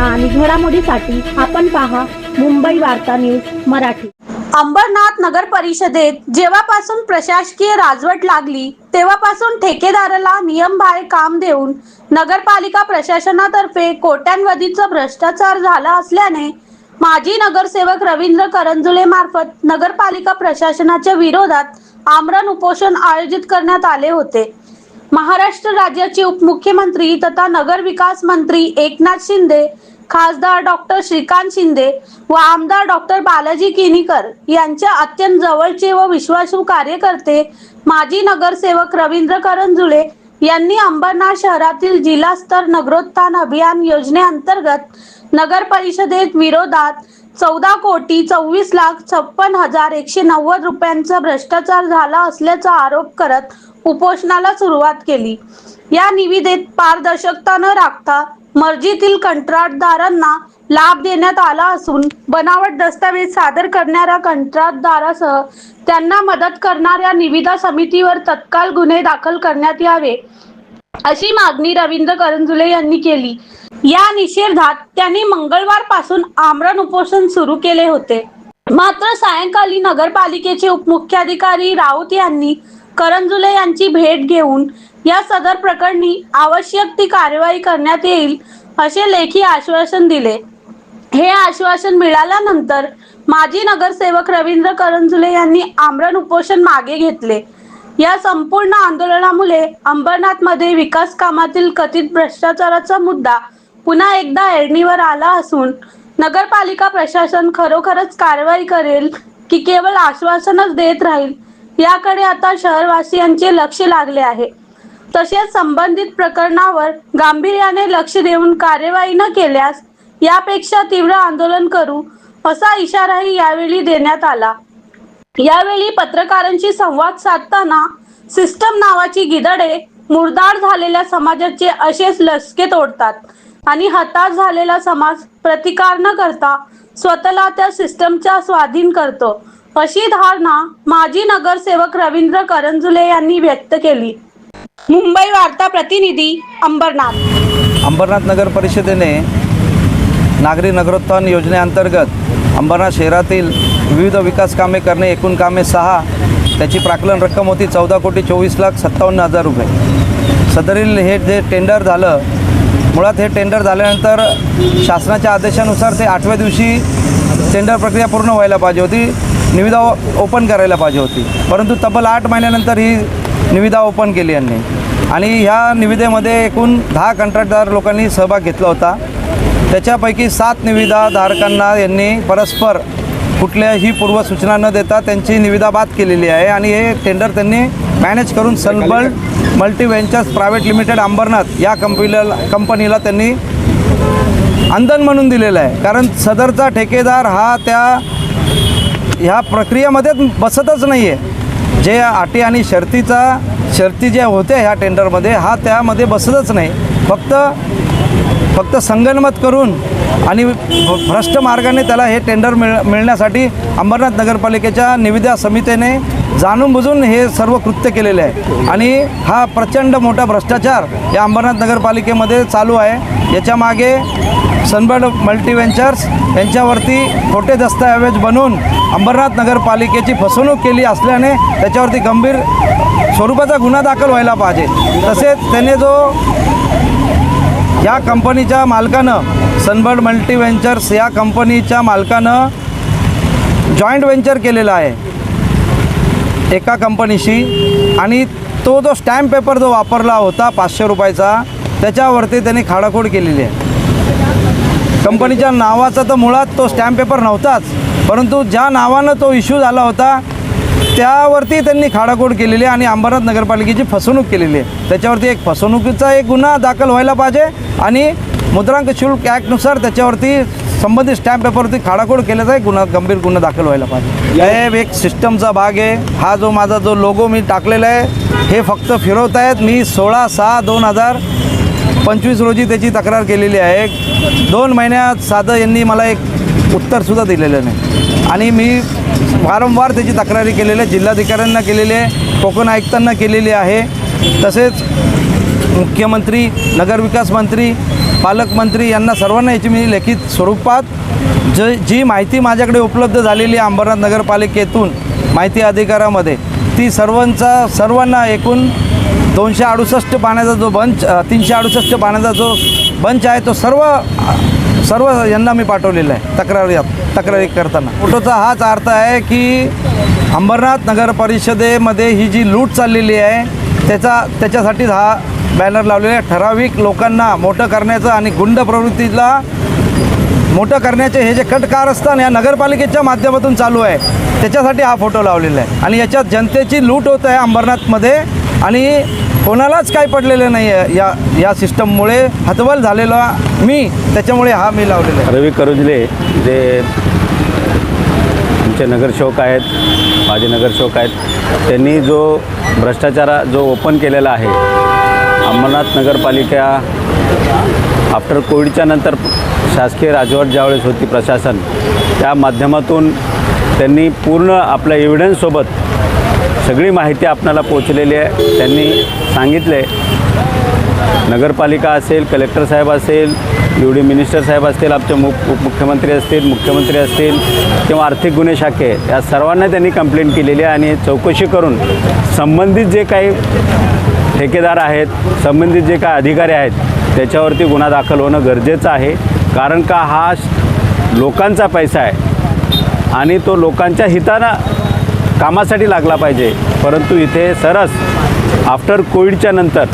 बातम्या आणि घडामोडीसाठी आपण पहा मुंबई वार्ता न्यूज मराठी. अंबरनाथ नगर परिषदेत जेव्हापासून प्रशासकीय राजवट लागली तेव्हापासून ठेकेदाराला नियमबाह्य काम देऊन नगरपालिका प्रशासनातर्फे कोट्यांवधीचा भ्रष्टाचार झाला असल्याने माजी नगरसेवक रवींद्र करंजुले मार्फत नगरपालिका प्रशासनाच्या विरोधात आमरण उपोषण आयोजित करण्यात आले होते. महाराष्ट्र राज्याचे उपमुख्यमंत्री तथा नगर विकास मंत्री एकनाथ शिंदे खासदार डॉक्टर श्रीकांत शिंदे व आमदार डॉक्टर बालाजी किनीकर यांच्या अत्यंत जवळचे व विश्वासू कार्यकर्ते माजी नगरसेवक रवींद्र करंजुळे यांनी अंबरनाथ शहरातील जिल्हास्तर नगरोत्थान अभियान योजनेअंतर्गत नगर परिषदेत विरोधात चौदा कोटी चोवीस लाख छप्पन हजार एकशे नव्वद रुपयांचा भ्रष्टाचार झाला असल्याचा आरोप करत उपोषणाला सुरुवात केली. या निविदेत पारदर्शकता न राखता मर्जीतील कंत्राटदारांना लाभ देण्यात आला असून बनावट दस्तावेज सादर करणाऱ्या कंत्राटदारासह त्यांना मदत करणाऱ्या निविदा समितीवर तत्काळ गुन्हे दाखल करण्यात यावे अशी मागणी रवींद्र करंजुले यांनी केली. या निषेधात त्यांनी मंगळवारपासून आमरण उपोषण सुरू केले होते. मात्र सायंकाळी नगरपालिकेचे उपमुख्याधिकारी राऊत यांनी करंजुले यांची भेट घेऊन या सदर प्रकरणी आवश्यक ती कारवाई करण्यात येईल असे लेखी आश्वासन दिले. हे आश्वासन मिळाल्यानंतर माजी नगरसेवक रवींद्र करंजुले यांनी आमरण उपोषण मागे घेतले. या संपूर्ण आंदोलनामुळे अंबरनाथमध्ये विकास कामातील कथित भ्रष्टाचाराचा मुद्दा पुन्हा एकदा ऐरणीवर आला असून नगरपालिका प्रशासन खरोखरच कारवाई करेल की केवळ आश्वासनच देत राहील याकडे आता शहरवासियांचे लक्ष लागले आहे. तसेच संबंधित प्रकरणावर गांभीर्याने लक्ष देऊन कार्यवाही न केल्यास यापेक्षा तीव्र आंदोलन करू असा इशाराही यावेळी देण्यात आला. यावेळी पत्रकारांशी संवाद साधताना सिस्टम नावाची गिदडे मुरदार झालेल्या समाजाचे असेच लसके तोडतात आणि हताश झालेला समाज प्रतिकार न करता स्वतःला त्या सिस्टमच्या स्वाधीन करतो अशी धारणा माजी नगरसेवक रवींद्र करंजुले यांनी व्यक्त केली. मुंबई वार्ता प्रतिनिधी अंबरनाथ. अंबरनाथ नगर परिषदेने नागरी नगरोत्थान योजनेअंतर्गत अंबरनाथ शहरातील विविध विकास कामे करणे एकूण कामे सहा त्याची प्राकलन रक्कम होती चौदा कोटी चोवीस लाख सत्तावन्न हजार रुपये. सदरील हे जे टेंडर झालं मुळात हे टेंडर झाल्यानंतर शासनाच्या आदेशानुसार ते आठव्या दिवशी टेंडर प्रक्रिया पूर्ण व्हायला पाहिजे होती निविदा ओ- ओपन करायला पाहिजे होती. परंतु तब्बल आठ महिन्यानंतर ही निविदा ओपन केली यांनी. आणि ह्या निविदेमध्ये एकूण दहा कंत्राटदार लोकांनी सहभाग घेतला होता. त्याच्यापैकी सात निविदाधारकांना यांनी परस्पर कुठल्याही पूर्वसूचना न देता त्यांची निविदा बाद केलेली आहे आणि हे टेंडर त्यांनी मॅनेज करून सनबल multi ventures private limited Ambernath या कंपनीला कंपनीला त्यांनी अंधन म्हणून दिलेलं आहे. कारण सदरचा ठेकेदार हा त्या ह्या प्रक्रियेमध्ये बसतच नाही आहे जे अटी आणि शर्तीचा शर्ती ज्या होत्या ह्या टेंडरमध्ये हा त्यामध्ये बसतच नाही. फक्त फक्त संगनमत करून आणि भ्रष्ट मार्गाने त्याला हे टेंडर मिळ मिळण्यासाठी अंबरनाथ नगरपालिकेच्या निविदा समितीने जाणून बुजून हे सर्व कृत्य केलेले आहे. आणि हा प्रचंड मोठा भ्रष्टाचार या अंबरनाथ नगरपालिकेमध्ये चालू आहे. याच्यामागे सनबर्ड मल्टी यांच्यावरती खोटे दस्तऐवज बनवून अंबरनाथ नगरपालिकेची फसवणूक केली असल्याने त्याच्यावरती गंभीर स्वरूपाचा गुन्हा दाखल व्हायला पाहिजे. तसेच त्याने जो या कंपनीच्या मालकानं सनबर्ड मल्टी या कंपनीच्या मालकानं जॉईंट व्हेंचर केलेला आहे एका कंपनीशी आणि तो जो स्टॅम्प पेपर जो वापरला होता पाचशे रुपयाचा त्याच्यावरती त्यांनी खाडाखोड केलेली आहे. कंपनीच्या नावाचा तर मुळात तो स्टॅम्प पेपर नव्हताच परंतु ज्या नावानं तो इश्यू झाला होता त्यावरती त्यांनी खाडाखोड केलेली आहे आणि अंबरनाथ नगरपालिकेची फसवणूक केलेली आहे. त्याच्यावरती एक फसवणुकीचा एक गुन्हा दाखल व्हायला पाहिजे आणि मुद्रांक शुल्क ॲक्टनुसार त्याच्यावरती संबंधित स्टॅम्प पेपरवरती खाडाखोड केल्याचा एक गुन्हा गंभीर गुन्हा दाखल व्हायला पाहिजे. हे एक सिस्टमचा भाग आहे. हा जो माझा जो लोगो मी टाकलेला आहे हे फक्त फिरवत आहेत मी सोळा सहा दोन हजार पंचवीस रोजी त्याची तक्रार केलेली आहे. दोन महिन्यात साधं यांनी मला एक उत्तरसुद्धा दिलेलं नाही. आणि मी वारंवार त्याची तक्रारी केलेली आहे. जिल्हाधिकाऱ्यांना केलेली आहे. कोकण आयुक्तांना केलेली आहे. तसेच मुख्यमंत्री नगरविकास मंत्री पालकमंत्री यांना सर्वांना याची मी लिखित स्वरूपात ज जी माहिती माझ्याकडे उपलब्ध झालेली आहे अंबरनाथ नगरपालिकेतून माहिती अधिकारामध्ये ती सर्वांचा सर्वांना एकूण दोनशे अडुसष्ट पाण्याचा जो बंच तीनशे अडुसष्ट पाण्याचा जो बंच आहे तो सर्व सर्व यांना मी पाठवलेला आहे तक्रारी तक्रारी करताना. फोटोचा हाच अर्थ आहे की अंबरनाथ नगर परिषदेमध्ये ही जी लूट चाललेली आहे त्याचा त्याच्यासाठीच हा बॅनर लावलेला आहे. ठराविक लोकांना मोठं करण्याचं आणि गुंड प्रवृत्तीला मोठं करण्याचे हे जे कटकारस्थान या नगरपालिकेच्या माध्यमातून चालू आहे त्याच्यासाठी हा फोटो लावलेला आहे. आणि याच्यात जनतेची लूट होत आहे अंबरनाथमध्ये आणि कोणालाच काय पडलेलं नाही आहे या या सिस्टममुळे. हतबल झालेला मी त्याच्यामुळे हा मी लावलेला आहे. रवी करुजले जे आमचे नगरसेवक आहेत माझे नगरसेवक आहेत त्यांनी जो भ्रष्टाचारा जो ओपन केलेला आहे अंबरनाथ नगरपालिका आफ्टर कोविडच्या नंतर शासकीय राजवट ज्यावेळेस होती प्रशासन त्या माध्यमातून त्यांनी पूर्ण आपल्या एव्हिडन्ससोबत सगळी माहिती आपणाला पोचलेली आहे. त्यांनी सांगितले नगरपालिका असेल कलेक्टर साहेब असेल यू डी मिनिस्टर साहेब असतील आमचे मुख उपमुख्यमंत्री असतील मुख्यमंत्री असतील किंवा आर्थिक गुन्हे शाखे या सर्वांना त्यांनी कंप्लेंट केलेली आहे. आणि चौकशी करून संबंधित जे काही ठेकेदार आहेत संबंधित जे काही अधिकारी आहेत त्याच्यावरती गुन्हा दाखल होणं गरजेचं आहे. कारण का हा लोकांचा पैसा आहे आणि तो लोकांच्या हितानं कामासाठी लागला पाहिजे. परंतु इथे सरस आफ्टर कोविडच्या नंतर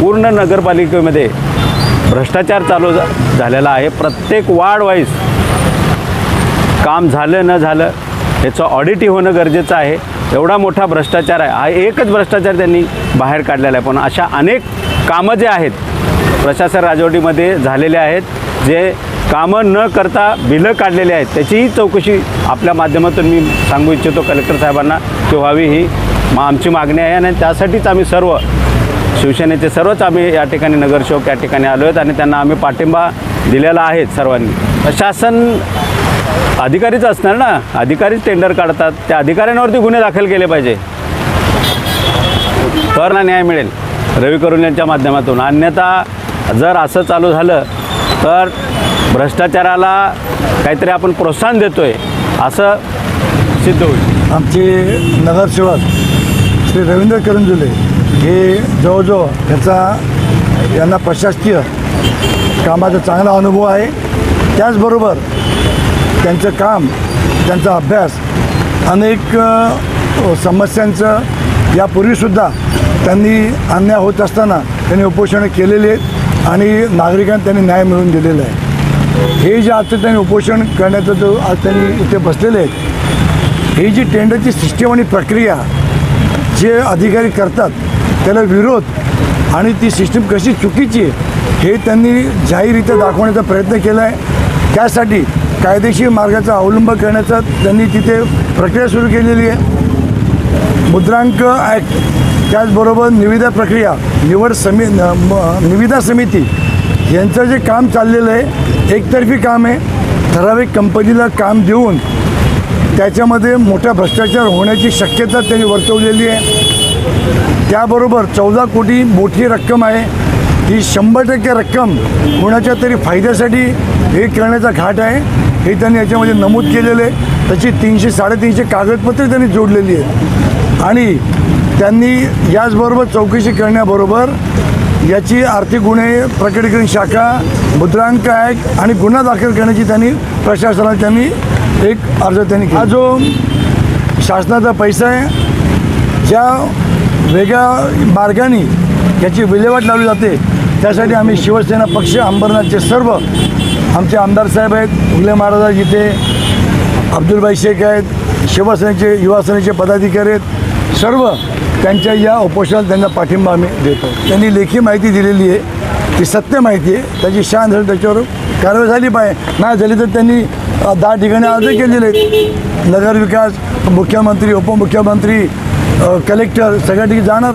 पूर्ण नगरपालिकेमध्ये भ्रष्टाचार चालू झा झालेला आहे. प्रत्येक वार्ड वाईज काम झालं न झालं याचं ऑडिटही होणं गरजेचं आहे. एवढा मोठा भ्रष्टाचार आहे. हा एकच भ्रष्टाचार त्यांनी बाहेर काढलेला आहे. पण अशा अनेक कामं जे आहेत प्रशासन राजवटीमध्ये झालेले आहेत जे कामं न करता बिलं काढलेली आहेत त्याचीही चौकशी आपल्या माध्यमातून मी सांगू इच्छितो कलेक्टर साहेबांना की व्हावी ही मा आमची मागणी आहे आणि त्यासाठीच आम्ही सर्व शिवसेनेचे सर्वच आम्ही या ठिकाणी नगरसेवक या ठिकाणी आलो आहेत आणि त्यांना आम्ही पाठिंबा दिलेला आहे सर्वांनी. प्रशासन अधिकारीच असणार ना? अधिकारीच टेंडर काढतात. त्या अधिकाऱ्यांवरती गुन्हे दाखल केले पाहिजे. तर ना न्याय मिळेल. रवी करून यांच्या माध्यमातून. अन्यथा जर असं चालू झालं तर भ्रष्टाचाराला काहीतरी आपण प्रोत्साहन देतो आहे असं सिद्ध होईल. आमचे नगरसेवक श्री रवींद्र करंजुले हे जवळजवळ ह्याचा यांना प्रशासकीय कामाचा चांगला अनुभव आहे. त्याचबरोबर त्यांचं काम त्यांचा अभ्यास अनेक समस्यांचं यापूर्वीसुद्धा त्यांनी अन्याय होत असताना त्यांनी उपोषणं केलेली आहेत. आणि नागरिकांना त्यांनी न्याय मिळवून दिलेला आहे. हे जे आता त्यांनी उपोषण करण्याचा जो आज त्यांनी इथे बसलेले आहेत ही जी टेंडरची सिस्टीम आणि प्रक्रिया जे अधिकारी करतात त्याला विरोध आणि ती सिस्टीम कशी चुकीची आहे हे त्यांनी जाहीररित्या दाखवण्याचा प्रयत्न केला आहे त्यासाठी कायदेशीर मार्गाचा अवलंब करण्याचा त्यांनी तिथे प्रक्रिया सुरू केलेली आहे. मुद्रांक ॲक्ट त्याचबरोबर निविदा प्रक्रिया निवड समी न- म- निविदा समिती यांचं जे काम चाललेलं आहे एकतर्फी काम आहे. ठराविक कंपनीला काम देऊन त्याच्यामध्ये मोठा भ्रष्टाचार होण्याची शक्यता त्यांनी वर्तवलेली आहे. त्याबरोबर चौदा कोटी मोठी रक्कम आहे. ही शंभर टक्के रक्कम कोणाच्या तरी फायद्यासाठी हे करण्याचा घाट आहे. हे त्यांनी याच्यामध्ये नमूद केलेलं आहे. त्याची तीनशे साडेतीनशे कागदपत्रे त्यांनी जोडलेली आहेत. आणि त्यांनी याचबरोबर चौकशी करण्याबरोबर याची आर्थिक गुन्हे प्रकटीकरण शाखा मुद्रांक ॲक्ट आणि गुन्हा दाखल करण्याची त्यांनी प्रशासनाला त्यांनी एक अर्ज त्यांनी हा जो शासनाचा पैसा आहे ज्या वेगळ्या मार्गाने याची विल्हेवाट लावली जाते त्यासाठी आम्ही शिवसेना पक्ष अंबरनाथचे सर्व आमचे आमदार साहेब आहेत उगले महाराज इथे अब्दुलबाई शेख आहेत शिवसेनेचे युवासेनेचे पदाधिकारी आहेत सर्व त्यांच्या या उपोषणाला त्यांना पाठिंबा आम्ही देतो. त्यांनी लेखी माहिती दिलेली आहे. ती सत्य माहिती आहे. त्याची शान झाली त्याच्यावर कारवाई झाली पाहिजे. नाही झाली तर त्यांनी दहा ठिकाणी अर्ज केलेले आहेत. नगरविकास मुख्यमंत्री उपमुख्यमंत्री कलेक्टर सगळ्या ठिकाणी जाणार.